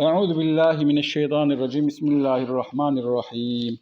Euzu billahi mineşşeytanirracim. Bismillahirrahmanirrahim.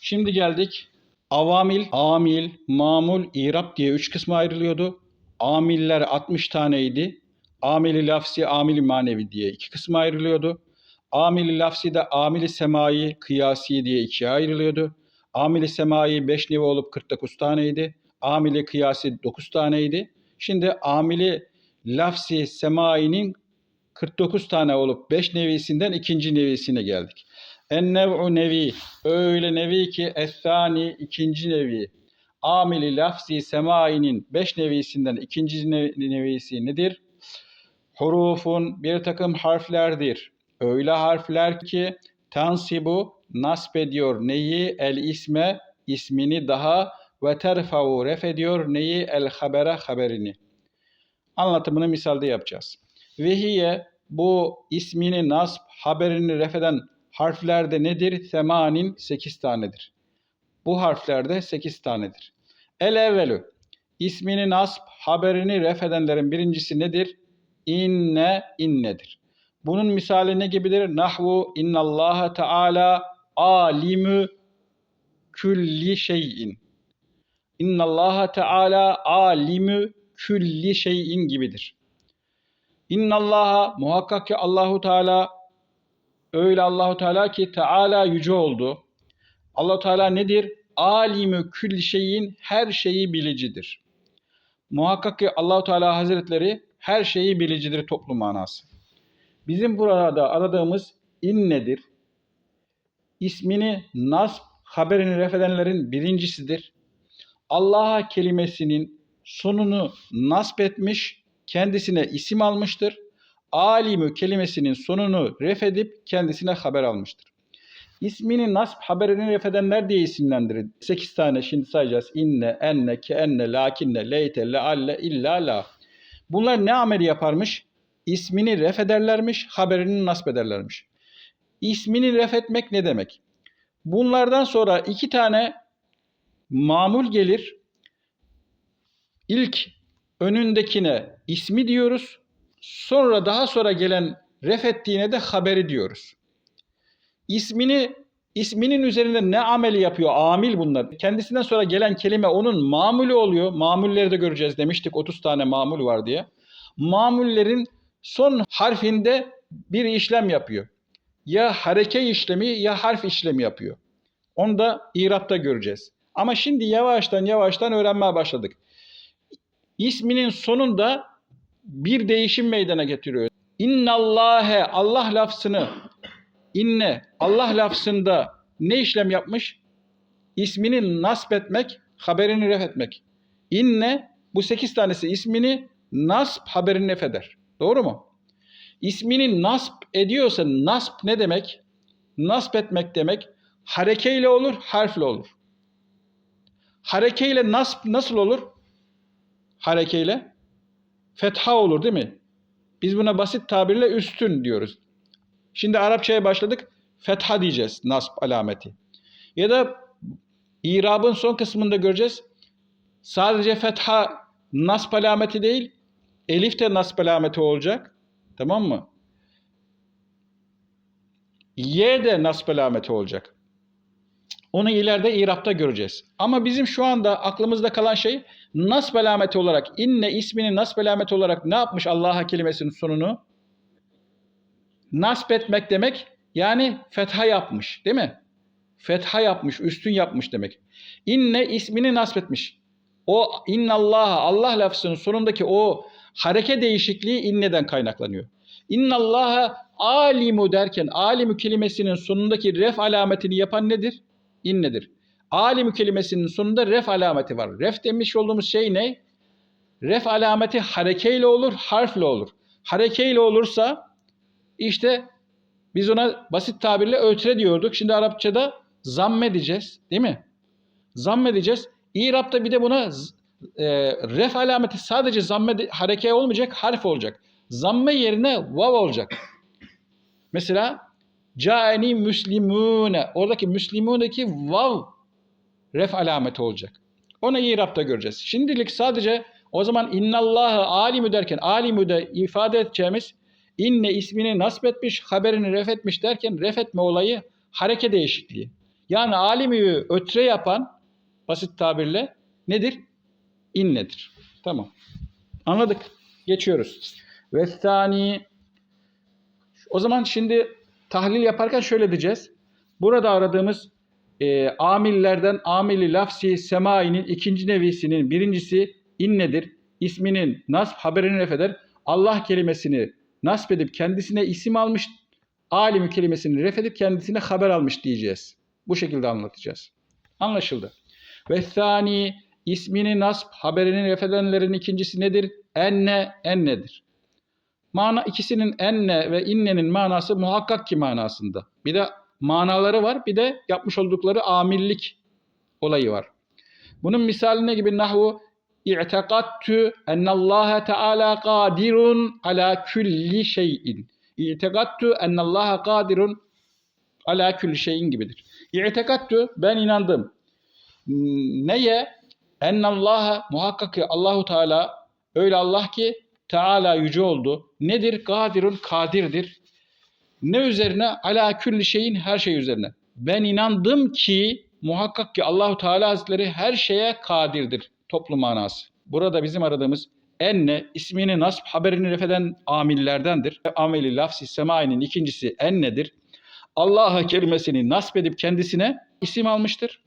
Şimdi geldik. Avamil, amil, mamul, irab diye üç kısma ayrılıyordu. Amiller 60 taneydi. Amili lafsi, amili manevi diye iki kısma ayrılıyordu. Amili lafsi de amili semai, kıyasi diye ikiye ayrılıyordu. Amili semai 5 nevi olup 49 taneydi. Amili kıyasi 9 taneydi. Şimdi amili lafsi semainin 49 tane olup 5 nevisinden ikinci nevisine geldik. En nev'u nevi, öyle nevi ki ethani ikinci nevi. Amili lafzi semainin 5 nevisinden ikinci ne- nevisi nedir? Hurufun bir takım harflerdir. Öyle harfler ki tansibu nasb ediyor neyi el isme ismini daha ve terfau ref ediyor neyi el habere haberini. Anlatımını misalde yapacağız. Vehiye bu ismini nasb, haberini refeden harflerde nedir? Semanin 8 tanedir. Bu harflerde 8 tanedir. El evvelü ismini nasb, haberini refedenlerin birincisi nedir? İnne innedir. Bunun misali ne gibidir? Nahvu innallaha teala alimü külli şeyin. İnnallaha teala alimü külli şeyin gibidir. İnnallaha muhakkak ki Allahu Teala öyle Allahu Teala ki Teala yüce oldu. Allahu Teala nedir? Alimü külli şeyin her şeyi bilicidir. Muhakkak ki Allahu Teala Hazretleri her şeyi bilicidir toplu manası. Bizim burada aradığımız in nedir? İsmini nasb, haberini refedenlerin birincisidir. Allah'a kelimesinin sonunu nasp etmiş, kendisine isim almıştır. Alimü kelimesinin sonunu ref edip kendisine haber almıştır. İsmini nasp haberini ref edenler diye isimlendirir. 8 tane şimdi sayacağız. İnne, enne, ke enne, lakinne, leyte, lealle, illa, la. Bunlar ne ameli yaparmış? İsmini ref ederlermiş, haberini nasp ederlermiş. İsmini ref etmek ne demek? Bunlardan sonra iki tane mamul gelir. İlk önündekine ismi diyoruz. Sonra daha sonra gelen ref ettiğine de haberi diyoruz. İsmini isminin üzerinde ne ameli yapıyor? Amil bunlar. Kendisinden sonra gelen kelime onun mamulü oluyor. Mamulleri de göreceğiz demiştik 30 tane mamul var diye. Mamullerin son harfinde bir işlem yapıyor. Ya hareke işlemi ya harf işlemi yapıyor. Onu da İrab'da göreceğiz. Ama şimdi yavaştan yavaştan öğrenmeye başladık. İsminin sonunda bir değişim meydana getiriyor. İnnallâhe Allah lafzını inne Allah lafzında ne işlem yapmış? İsmini nasp etmek, haberini ref etmek. İnne bu sekiz tanesi ismini nasp haberini ref eder. Doğru mu? İsmini nasp ediyorsa nasp ne demek? Nasp etmek demek harekeyle olur, harfle olur. Harekeyle nasp nasıl olur? Harekeyle fetha olur değil mi? Biz buna basit tabirle üstün diyoruz. Şimdi Arapçaya başladık. Fetha diyeceğiz nasp alameti. Ya da İrab'ın son kısmında göreceğiz. Sadece fetha nasp alameti değil, elif de nasp alameti olacak. Tamam mı? Y de nasp alameti olacak. Onu ileride İrab'da göreceğiz. Ama bizim şu anda aklımızda kalan şey nasb alameti olarak, inne ismini nasb alameti olarak ne yapmış Allah'a kelimesinin sonunu? Nasb etmek demek yani fetha yapmış değil mi? Fetha yapmış, üstün yapmış demek. İnne ismini nasb etmiş. O innallaha Allah lafzının sonundaki o hareke değişikliği inneden kaynaklanıyor. İnnallaha alimu derken alimu kelimesinin sonundaki ref alametini yapan nedir? İnnedir. Alimu kelimesinin sonunda ref alameti var. Ref demiş olduğumuz şey ne? Ref alameti harekeyle olur, harfle olur. Harekeyle olursa işte biz ona basit tabirle ötre diyorduk. Şimdi Arapçada zamme diyeceğiz. Değil mi? Zamme diyeceğiz. İrab'da bir de buna e, ref alameti sadece zamme hareke olmayacak, harf olacak. Zamme yerine vav olacak. Mesela Caeni müslimune. Oradaki müslimunedeki vav ref alameti olacak. Onu İrab'da göreceğiz. Şimdilik sadece o zaman innallahı alimü derken alimü de ifade edeceğimiz inne ismini nasip etmiş, haberini ref etmiş derken ref etme olayı hareke değişikliği. Yani alimi ötre yapan basit tabirle nedir? İnnedir. Tamam. Anladık. Geçiyoruz. Ve o zaman şimdi tahlil yaparken şöyle diyeceğiz. Burada aradığımız e, amillerden amili lafsi semainin ikinci nevisinin birincisi innedir. İsminin nasb haberini ref eder. Allah kelimesini nasp edip kendisine isim almış. Alimi kelimesini ref edip kendisine haber almış diyeceğiz. Bu şekilde anlatacağız. Anlaşıldı. Ve thani ismini nasb haberini ref edenlerin ikincisi nedir? Enne ennedir. Mana ikisinin enne ve innenin manası muhakkak ki manasında. Bir de manaları var, bir de yapmış oldukları amillik olayı var. Bunun misaline gibi nahvu i'tekattu ennallaha teala kadirun ala kulli şeyin. İ'tekattu ennallaha kadirun ala kulli şeyin gibidir. İ'tekattu ben inandım. Neye? Ennallaha muhakkak ki Allahu Teala öyle Allah ki Teala yüce oldu. Nedir? Kadirun kadirdir. Ne üzerine? Ala külli şeyin her şey üzerine. Ben inandım ki muhakkak ki Allahu Teala Hazretleri her şeye kadirdir. Toplu manası. Burada bizim aradığımız enne ismini nasb haberini refeden amillerdendir. Ameli lafsi semainin ikincisi ennedir. Allah'a kelimesini nasp edip kendisine isim almıştır.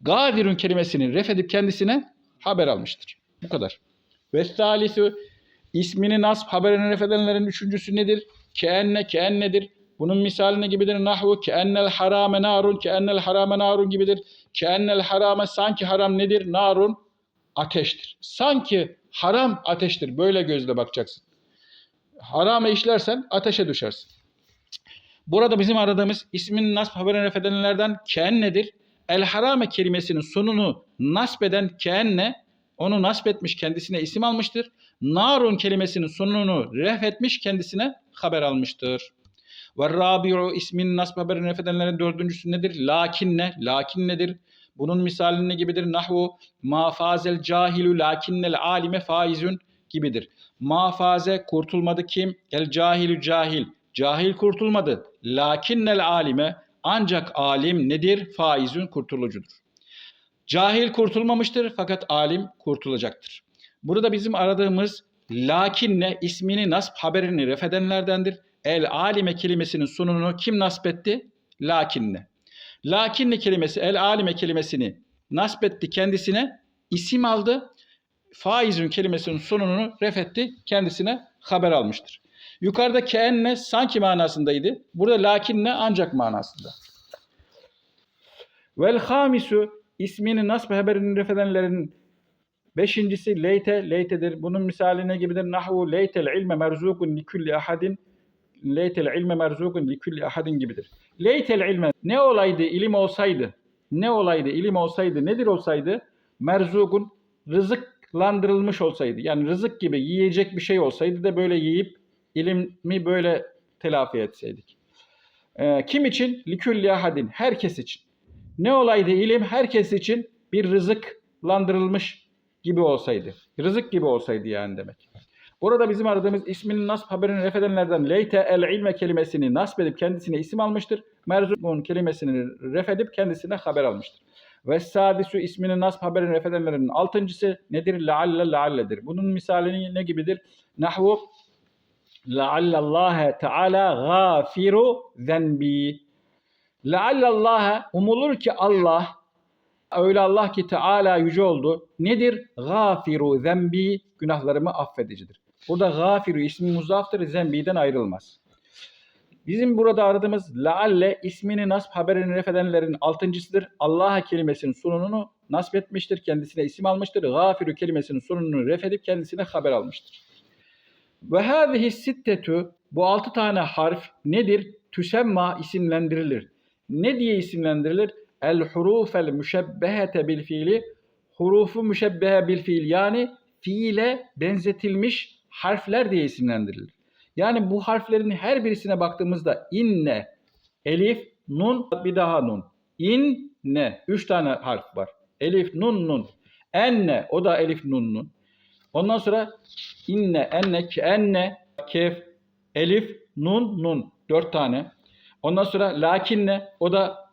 Gadirun kelimesini ref edip kendisine haber almıştır. Bu kadar. Ve salisu ismini nasb haberini ref edenlerin üçüncüsü nedir? Keenne keennedir. Bunun misaline gibidir. Nahvu keennel harame narun keennel harame narun gibidir. Keennel harame sanki haram nedir? Narun ateştir. Sanki haram ateştir. Böyle gözle bakacaksın. Harame işlersen ateşe düşersin. Burada bizim aradığımız ismini nasb haberini ref edenlerden keennedir. El harame kelimesinin sonunu nasb eden keenne onu nasb etmiş kendisine isim almıştır. Narun kelimesinin sonunu ref etmiş kendisine haber almıştır. Ve rabi'u ismin nasb haberini ref edenlerin dördüncüsü nedir? Lakinne. Lakin nedir? Bunun misaline gibidir. Nahvu ma fazel cahilu lakinnel alime faizun gibidir. Ma faze kurtulmadı kim? El cahilu cahil. Cahil kurtulmadı. Lakinnel alime ancak alim nedir? Faizun kurtulucudur. Cahil kurtulmamıştır fakat alim kurtulacaktır. Burada bizim aradığımız lakinne ismini nasb haberini ref edenlerdendir. El alime kelimesinin sonunu kim nasb etti? Lakinne. Lakinne kelimesi el alime kelimesini nasb etti kendisine isim aldı. Faizün kelimesinin sonunu ref etti kendisine haber almıştır. Yukarıda keenne sanki manasındaydı. Burada lakinne ancak manasında. Vel hamisu ismini nasb haberini ref edenlerin beşincisi leyte leytedir. Bunun misaline gibidir. Nahvu leytel ilme merzukun li kulli ahadin leytel ilme merzukun li kulli ahadin gibidir. Leytel ilme ne olaydı ilim olsaydı ne olaydı ilim olsaydı nedir olsaydı merzukun rızıklandırılmış olsaydı yani rızık gibi yiyecek bir şey olsaydı da böyle yiyip ilimi böyle telafi etseydik. Ee, kim için? Likülli ahadin. Herkes için. Ne olaydı ilim? Herkes için bir rızıklandırılmış gibi olsaydı. Rızık gibi olsaydı yani demek. Burada bizim aradığımız isminin nasb haberini ref edenlerden leyte el ilme kelimesini nasb edip kendisine isim almıştır. Merzukun kelimesini ref edip kendisine haber almıştır. Ve sadisu isminin nasb haberini ref edenlerin altıncısı nedir? Lealle lealledir. Bunun misali ne gibidir? Nahvu leallallâhe teâlâ gâfiru zenbi. Leallallâhe umulur ki Allah öyle Allah ki Teala yüce oldu. Nedir? Gâfiru zenbi günahlarımı affedicidir. Burada gâfiru ismi muzaftır zembiden ayrılmaz. Bizim burada aradığımız lealle ismini nasb haberini ref edenlerin altıncısıdır. Allah kelimesinin sonunu nasb etmiştir. Kendisine isim almıştır. Gâfiru kelimesinin sonunu ref edip kendisine haber almıştır. Ve hâzihi sittetu bu altı tane harf nedir? Tüsemma isimlendirilir. Ne diye isimlendirilir? El hurufel müşebbehete bil fiili hurufu müşebbehe bil fiil yani fiile benzetilmiş harfler diye isimlendirilir. Yani bu harflerin her birisine baktığımızda inne, elif, nun, bir daha nun. İnne, üç tane harf var. Elif, nun, nun. Enne, o da elif, nun, nun. Ondan sonra inne, enne, enne, kef, elif, nun, nun. Dört tane. Ondan sonra lakinne o da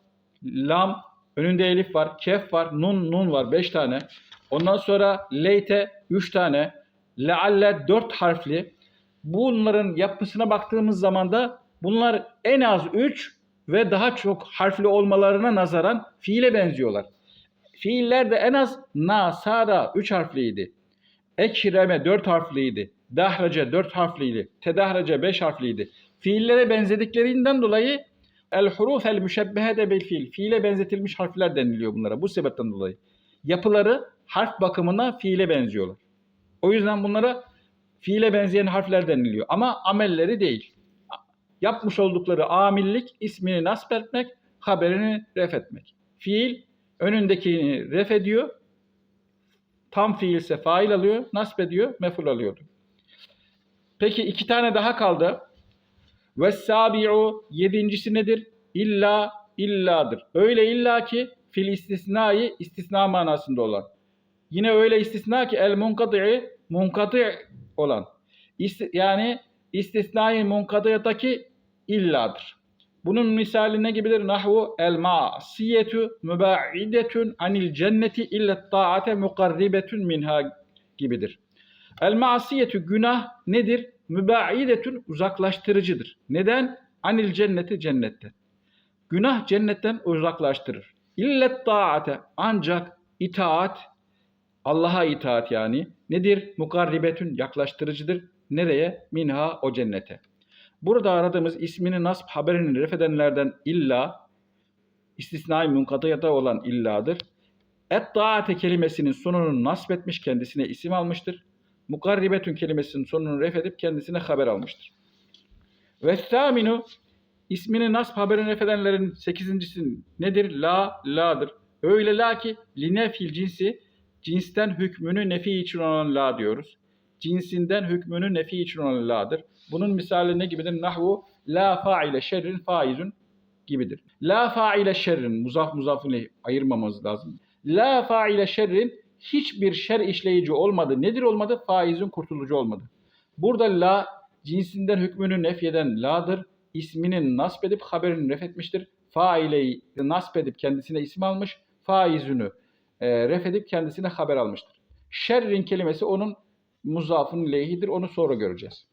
lam, önünde elif var, kef var, nun, nun var. Beş tane. Ondan sonra leyte üç tane. Lealle dört harfli. Bunların yapısına baktığımız zaman da bunlar en az üç ve daha çok harfli olmalarına nazaran fiile benziyorlar. Fiiller de en az na, sara üç harfliydi. Ekreme dört harfliydi. Dahrace dört harfliydi. Tedahrace beş harfliydi. Fiillere benzediklerinden dolayı el huruf el müşebbehede bil fiil. Fiile benzetilmiş harfler deniliyor bunlara bu sebepten dolayı. Yapıları harf bakımına fiile benziyorlar. O yüzden bunlara fiile benzeyen harfler deniliyor. Ama amelleri değil. Yapmış oldukları amillik ismini nasp etmek, haberini ref etmek. Fiil önündekini ref ediyor. Tam fiilse fail alıyor, nasp ediyor, meful alıyordu. Peki iki tane daha kaldı. Ve sabi'u yedincisi nedir? İlla illadır. Öyle illa ki fil istisnai istisna manasında olan. Yine öyle istisna ki el munkati'i munkati olan. İsti- yani istisnai munkatiyataki illadır. Bunun misali ne gibidir? Nahvu el ma'siyetu müba'idetun anil cenneti illa ta'ate mukarribetun minha gibidir. El ma'siyetu günah nedir? Müba'idetun uzaklaştırıcıdır. Neden? Anil cenneti cennetten. Günah cennetten uzaklaştırır. İllet taate ancak itaat Allah'a itaat yani nedir? Mukarribetün yaklaştırıcıdır. Nereye? Minha o cennete. Burada aradığımız ismini nasb haberini ref edenlerden illa istisnai munkatıyata olan illadır. Et taate kelimesinin sonunu nasb etmiş kendisine isim almıştır. Mukarribetün kelimesinin sonunu ref edip kendisine haber almıştır. Ve thaminu ismini nasb haberini ref edenlerin sekizincisi nedir? La, la'dır. Öyle la ki linefil cinsi cinsten hükmünü nefi için olan la diyoruz. Cinsinden hükmünü nefi için olan la'dır. Bunun misali ne gibidir? Nahvu la faile şerrin faizun gibidir. La faile şerrin muzaf muzafını ayırmamamız lazım. La faile şerrin hiçbir şer işleyici olmadı. Nedir olmadı? Faizin kurtulucu olmadı. Burada la cinsinden hükmünü nefyeden la'dır. İsminin nasp edip haberini ref etmiştir. Faileyi nasp edip kendisine isim almış. Faizünü e, ref edip kendisine haber almıştır. Şerrin kelimesi onun muzafın lehidir. Onu sonra göreceğiz.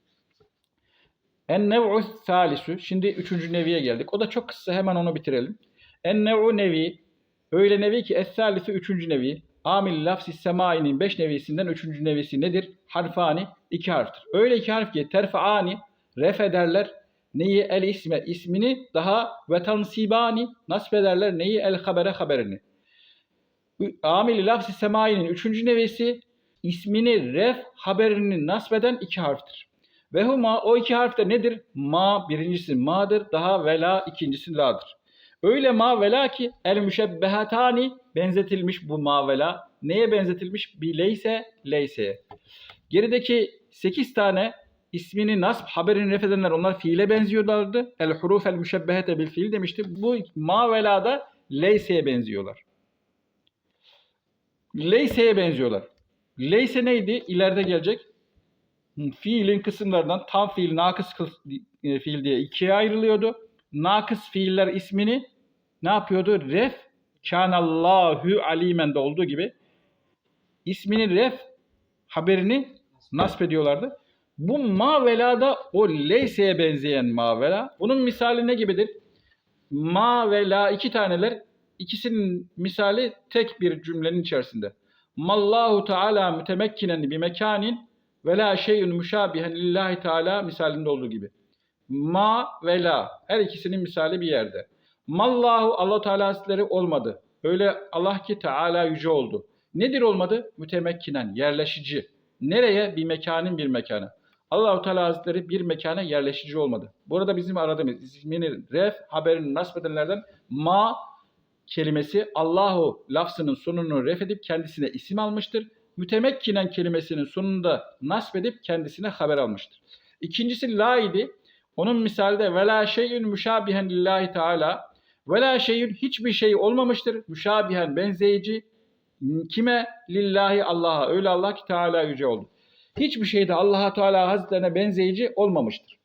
En nev'u thalisu. Şimdi üçüncü neviye geldik. O da çok kısa hemen onu bitirelim. En nev'u nevi. Öyle nevi ki es thalisu üçüncü nevi. Amil lafsi semainin beş nevisinden üçüncü nevisi nedir? Harfani iki harftir. Öyle iki harf ki terfaani ref ederler. Neyi? El isme ismini daha ve tansibani nasip ederler. Neyi? El habere haberini. Amil lafsi semainin üçüncü nevisi ismini ref haberini nasbeden iki harftir. Ve huma o iki harf de nedir? Ma birincisi ma'dır. Daha vela ikincisi la'dır. Öyle ma vela ki el müşebbehatani benzetilmiş bu ma vela. Neye benzetilmiş? Bi leyse. Gerideki 8 tane ismini nasb haberini ref edenler onlar fiile benziyorlardı. El huruf el müşebbehete bil fiil demişti. Bu ma velada leyseye benziyorlar. Leyse'ye benziyorlar. Leyse neydi? İleride gelecek. Fiilin kısımlarından tam fiil, nakıs kıs- e, fiil diye ikiye ayrılıyordu. Nakıs fiiller ismini ne yapıyordu? Ref, kânallâhu alimen de olduğu gibi ismini ref, haberini nasp ediyorlardı. Bu mavelada o leyse'ye benzeyen mavela. Bunun misali ne gibidir? Ma ve la iki taneler ikisinin misali tek bir cümlenin içerisinde. Mallahu Teala mütemekkinen bir mekanin ve la şeyun müşabihen lillahi Teala misalinde olduğu gibi. Ma ve la her ikisinin misali bir yerde. Mallahu Allah Teala Hazretleri olmadı. Öyle Allah ki Teala yüce oldu. Nedir olmadı? Mütemekkinen, yerleşici. Nereye? Bir mekanın bir mekana. Allahu Teala Hazretleri bir mekana yerleşici olmadı. Burada bizim aradığımız ismini ref haberini nasip ma kelimesi Allahu lafzının sonunu ref edip kendisine isim almıştır. Mütemekkinen kelimesinin sonunda nasip kendisine haber almıştır. İkincisi la idi. Onun misali de ve la şeyün müşabihen lillahi teala. Ve la şeyün hiçbir şey olmamıştır. Müşabihen benzeyici. Kime? Lillahi Allah'a. Öyle Allah ki Teala yüce oldu. Hiçbir şeyde Allah Teala Hazretlerine benzeyici olmamıştır.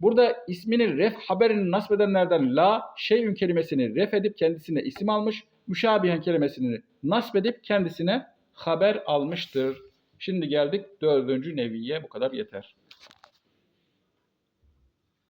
Burada ismini ref haberini nasip edenlerden la şeyün kelimesini ref edip kendisine isim almış. Müşabihen kelimesini nasip edip kendisine haber almıştır. Şimdi geldik dördüncü neviye bu kadar yeter.